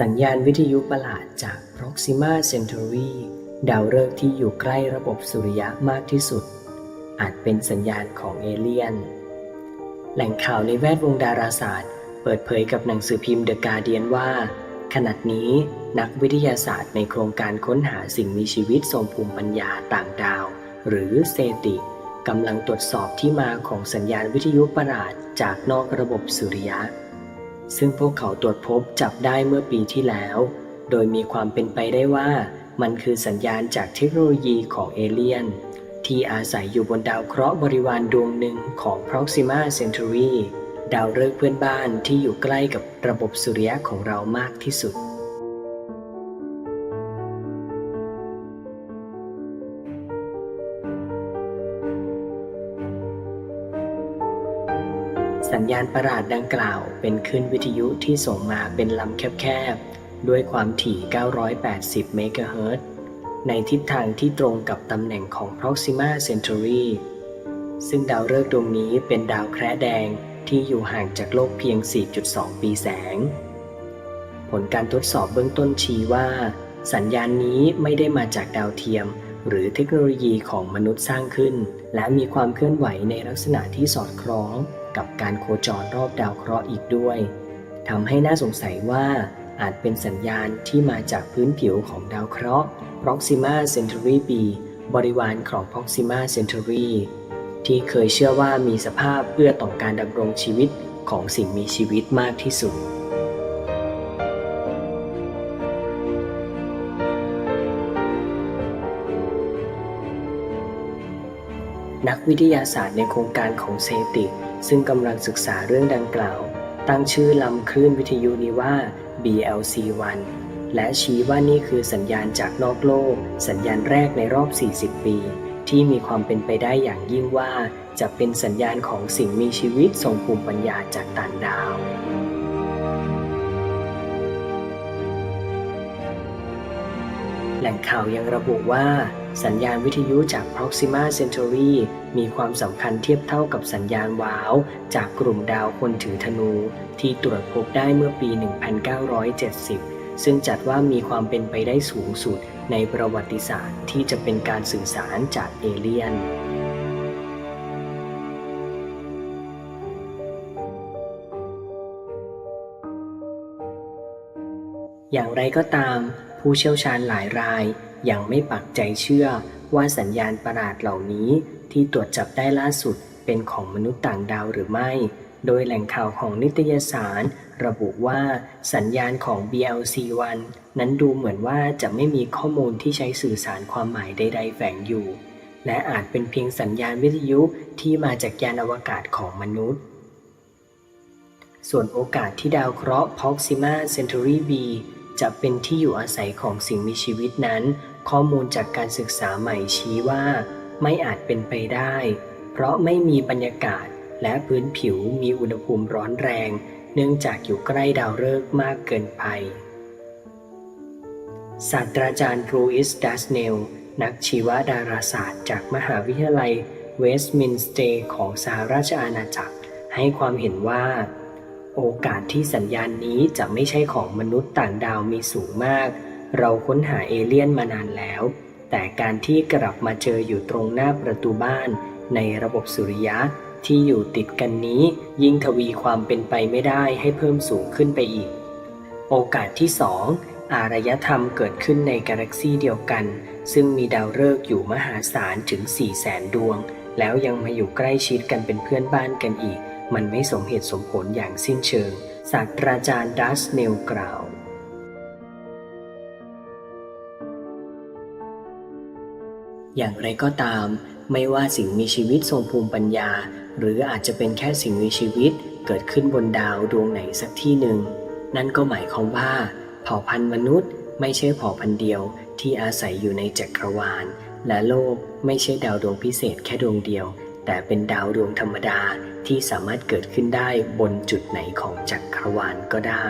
สัญญาณวิทยุประหลาดจาก Proxima Centauri ดาวฤกษ์ที่อยู่ใกล้ระบบสุริยะมากที่สุด อาจเป็นสัญญาณของเอเลี่ยน แหล่งข่าวในแวดวงดาราศาสตร์ เปิดเผยกับหนังสือพิมพ์ The Guardian ว่า ขณะนี้นักวิทยาศาสตร์ในโครงการค้นหาสิ่งมีชีวิตทรงภูมิปัญญาต่างดาว หรือเซติกำลังตรวจสอบที่มาของสัญญาณวิทยุประหลาดจากนอกระบบสุริยะ ซึ่งพวกเขาตรวจพบจับได้เมื่อปีที่แล้ว โดยมีความเป็นไปได้ว่ามันคือสัญญาณจากเทคโนโลยีของเอเลี่ยน ที่อาศัยอยู่บนดาวเคราะห์บริวารดวงหนึ่งของ Proxima Centauri ดาวฤกษ์เพื่อนบ้านที่อยู่ใกล้กับระบบสุริยะของเรามากที่สุด สัญญาณประหลาดดังกล่าว เป็นคลื่นวิทยุที่ส่งมาเป็นลำแคบๆ ด้วยความถี่ 980 เมกะเฮิรตซ์ ในทิศทางที่ตรงกับตำแหน่งของ Proxima Centauri ซึ่งดาวฤกษ์ดวงนี้เป็นดาวแคระแดงที่อยู่ห่างจากโลกเพียง 4.2 ปีแสง ผลการทดสอบเบื้องต้นชี้ว่า สัญญาณนี้ไม่ได้มาจากดาวเทียม หรือเทคโนโลยีของมนุษย์สร้างขึ้น และมีความเคลื่อนไหวในลักษณะที่สอดคล้องกับการโคจรรอบดาวเคราะห์อีกด้วยทำให้น่าสงสัยว่าอาจเป็นสัญญาณที่มาจากพื้นผิวของดาวเคราะห์ Proxima Centauri b บริวารของ Proxima Centauri ที่เคยเชื่อว่ามีสภาพเอื้อต่อการดำรงชีวิตของสิ่งมีชีวิตมากที่สุด นักวิทยาศาสตร์ในโครงการของเซติกซึ่งกำลังศึกษาเรื่องดังกล่าว ตั้งชื่อลำคลื่นวิทยุนี้ว่า BLC1 และชี้ว่านี่คือสัญญาณจากนอกโลก สัญญาณแรกในรอบ 40 ปี ที่มีความเป็นไปได้อย่างยิ่งว่า จะเป็นสัญญาณของสิ่งมีชีวิตทรงภูมิปัญญาจากต่างดาวแหล่งข่าวยังระบุว่า สัญญาณวิทยุจาก Proxima Centauri มีความสำคัญเทียบเท่ากับสัญญาณว้าว จากกลุ่มดาวคนถือธนู ที่ตรวจพบได้เมื่อปี 1970 ซึ่งจัดว่ามีความเป็นไปได้สูงสุดในประวัติศาสตร์ที่จะเป็นการสื่อสารจากเอเลี่ยนอย่างไรก็ตาม ผู้เชี่ยวชาญหลายรายยังไม่ปักใจเชื่อว่าสัญญาณประหลาดเหล่านี้ที่ตรวจจับได้ล่าสุดเป็นของมนุษย์ต่างดาวหรือไม่ โดยแหล่งข่าวของนิตยสาร ระบุว่าสัญญาณของ BLC1 นั้นดูเหมือนว่าจะไม่มีข้อมูลที่ใช้สื่อสารความหมายใด ๆ แฝงอยู่ และอาจเป็นเพียงสัญญาณวิทยุที่มาจากยานอวกาศของมนุษย์ ส่วนโอกาสที่ดาวเคราะห์ Proxima Centauri b จะเป็นที่อยู่อาศัยของสิ่งมีชีวิตนั้น ข้อมูลจากการศึกษาใหม่ชี้ว่า ไม่อาจเป็นไปได้ เพราะไม่มีบรรยากาศและพื้นผิวมีอุณหภูมิร้อนแรง เนื่องจากอยู่ใกล้ดาวฤกษ์มากเกินไป ศาสตราจารย์รูอิสดัสเนล นักชีวดาราศาสตร์จากมหาวิทยาลัยเวสต์มินสเตย์ของสหราชอาณาจักร ให้ความเห็นว่า โอกาสที่สัญญาณนี้จะไม่ใช่ของมนุษย์ต่างดาวมีสูงมาก เราค้นหาเอเลี่ยนมานานแล้ว แต่การที่กลับมาเจออยู่ตรงหน้าประตูบ้าน ในระบบสุริยะที่อยู่ติดกันนี้ ยิ่งทวีความเป็นไปไม่ได้ให้เพิ่มสูงขึ้นไปอีก โอกาสที่2องอารยธรรมเกิดขึ้นในกาแล็กซีเดียวกัน ซึ่งมีดาวฤกษ์อยู่มหาศาลถึง4แสนดวง แล้วยังมาอยู่ใกล้ชิดกันเป็นเพื่อนบ้านกันอีก มันไม่สมเหตุสมผลอย่างสิ้นเชิง ศาสตราจารย์ดัสเนลกล่าวอย่างไรก็ตาม ไม่ว่าสิ่งมีชีวิตทรงภูมิปัญญา หรืออาจจะเป็นแค่สิ่งมีชีวิตเกิดขึ้นบนดาวดวงไหนสักที่หนึ่ง นั่นก็หมายความว่า เผ่าพันธุ์มนุษย์ ไม่ใช่เผ่าพันธุ์เดียวที่อาศัยอยู่ในจักรวาล และโลกไม่ใช่ดาวดวงพิเศษแค่ดวงเดียว แต่เป็นดาวดวงธรรมดา ที่สามารถเกิดขึ้นได้บนจุดไหนของจักรวาลก็ได้